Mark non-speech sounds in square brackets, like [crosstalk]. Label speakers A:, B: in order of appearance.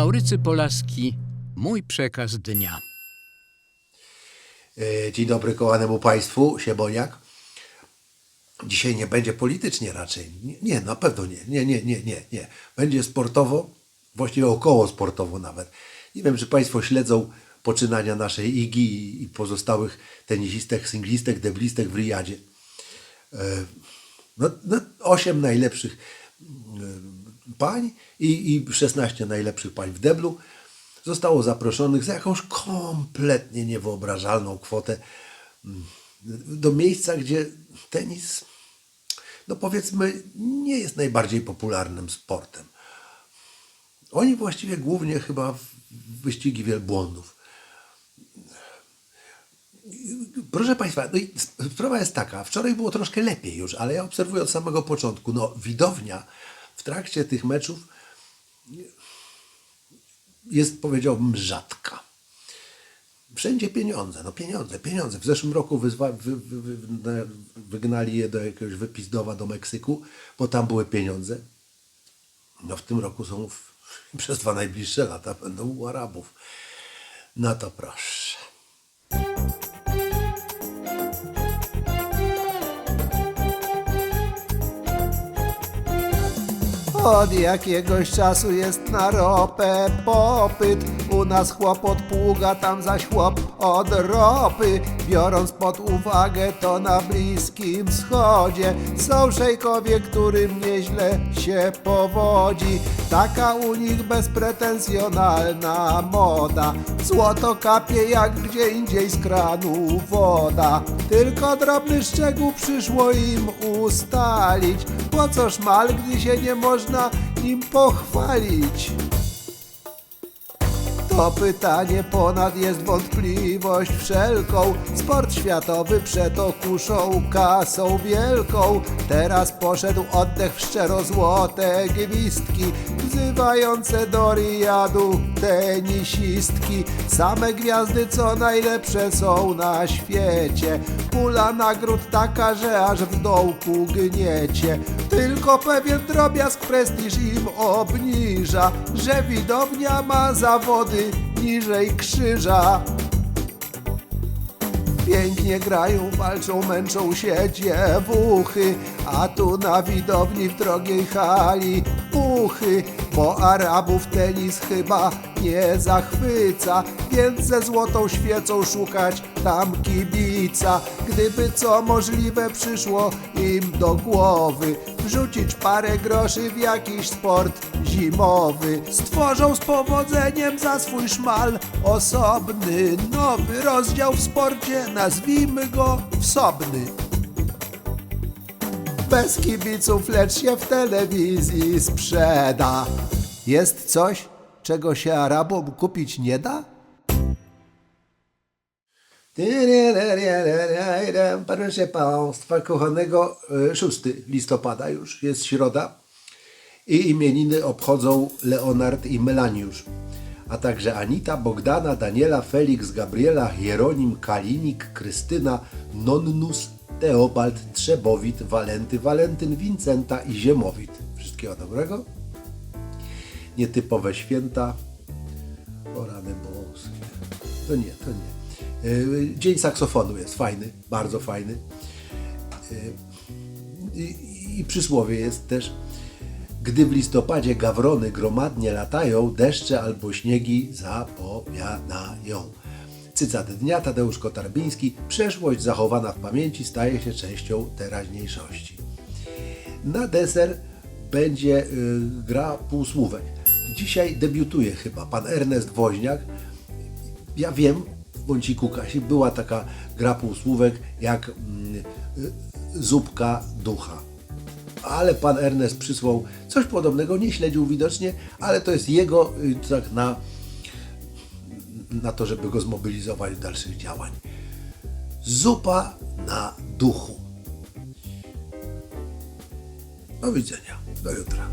A: Maurycy Polaski, mój przekaz dnia.
B: E, Dzień dobry kochanemu Państwu, Sieboniak. Dzisiaj nie będzie politycznie raczej. Nie, na pewno nie. Nie, nie, nie, nie, nie. Będzie sportowo, właściwie około sportowo nawet. Nie wiem, czy Państwo śledzą poczynania naszej Igi i- pozostałych tenisistek, singlistek, deblistek w Riyadzie. E, No, no, 8 najlepszych pań i, i 16 najlepszych pań w deblu zostało zaproszonych za jakąś kompletnie niewyobrażalną kwotę mm, do miejsca, gdzie tenis, no powiedzmy, nie jest najbardziej popularnym sportem. Oni właściwie głównie chyba w wyścigi wielbłądów. Proszę Państwa, no sprawa jest taka, wczoraj było troszkę lepiej już, ale ja obserwuję od samego początku, no widownia w trakcie tych meczów jest, powiedziałbym, rzadka. Wszędzie pieniądze, no pieniądze, pieniądze. W zeszłym roku wyzwa, wy, wy, wy, na- wygnali je do jakiegoś wypizdowa do Meksyku, bo tam były pieniądze. No w tym roku są w, [laughs] przez dwa najbliższe lata będą u Arabów. No to proszę.
C: Od jakiegoś czasu jest na ropę popyt. U nas chłop od pługa, tam zaś chłop od ropy. Biorąc pod uwagę to na Bliskim Wschodzie Są szejkowie, którym nieźle się powodzi. Taka u nich bezpretensjonalna moda. Złoto kapie jak gdzie indziej z kranu woda. Tylko drobny szczegół przyszło im ustalić. Po co szmal, gdy się nie można nim pochwalić? To pytanie ponad jest wątpliwość wszelką. Sport światowy przetokuszą kasą wielką. Teraz poszedł oddech w szczerozłote gwizdki, wzywające do Riyadu tenisistki. Same gwiazdy, co najlepsze są na świecie. Pula nagród taka, że aż w dołku gniecie. Tylko pewien drobiazg prestiż im obniża, że widownia ma zawody niżej krzyża. Pięknie grają, walczą, męczą się dziewuchy, a tu na widowni w drogiej hali puchy, bo Arabów tenis chyba nie zachwyca, więc ze złotą świecą szukać tam kibica. Gdyby co możliwe przyszło im do głowy, wrzucić parę groszy w jakiś sport zimowy. Stworzą z powodzeniem za swój szmal osobny, nowy rozdział w sporcie, nazwijmy go wsobny. Bez kibiców, lecz się w telewizji sprzeda. Jest coś, czego się Arabom kupić nie da?
B: Proszę Państwa kochanego, e, 6 listopada już jest środa i imieniny obchodzą Leonard i Melaniusz, a także Anita, Bogdana, Daniela, Felix, Gabriela, Hieronim, Kalinik, Krystyna, Nonnus, Teobald, Trzebowit, Walenty, Walentyn, Wincenta i Ziemowit. Wszystkiego dobrego. Nietypowe święta. O rany boskie. To nie, to nie. Yy, Dzień saksofonu jest fajny, bardzo fajny. Yy, I, I przysłowie jest też. Gdy w listopadzie gawrony gromadnie latają, deszcze albo śniegi zapowiadają. Cytat dnia Tadeusz Kotarbiński. Przeszłość zachowana w pamięci staje się częścią teraźniejszości. Na deser będzie y, gra półsłówek. Dzisiaj debiutuje chyba pan Ernest Woźniak. Ja wiem, w Bąciku Kasi była taka gra półsłówek jak mm, y, zupka ducha. Ale pan Ernest przysłał coś podobnego, nie śledził widocznie, ale to jest jego y, tak na, na to, żeby go zmobilizować do dalszych działań. Zupa na duchu. Do widzenia. Do jutra.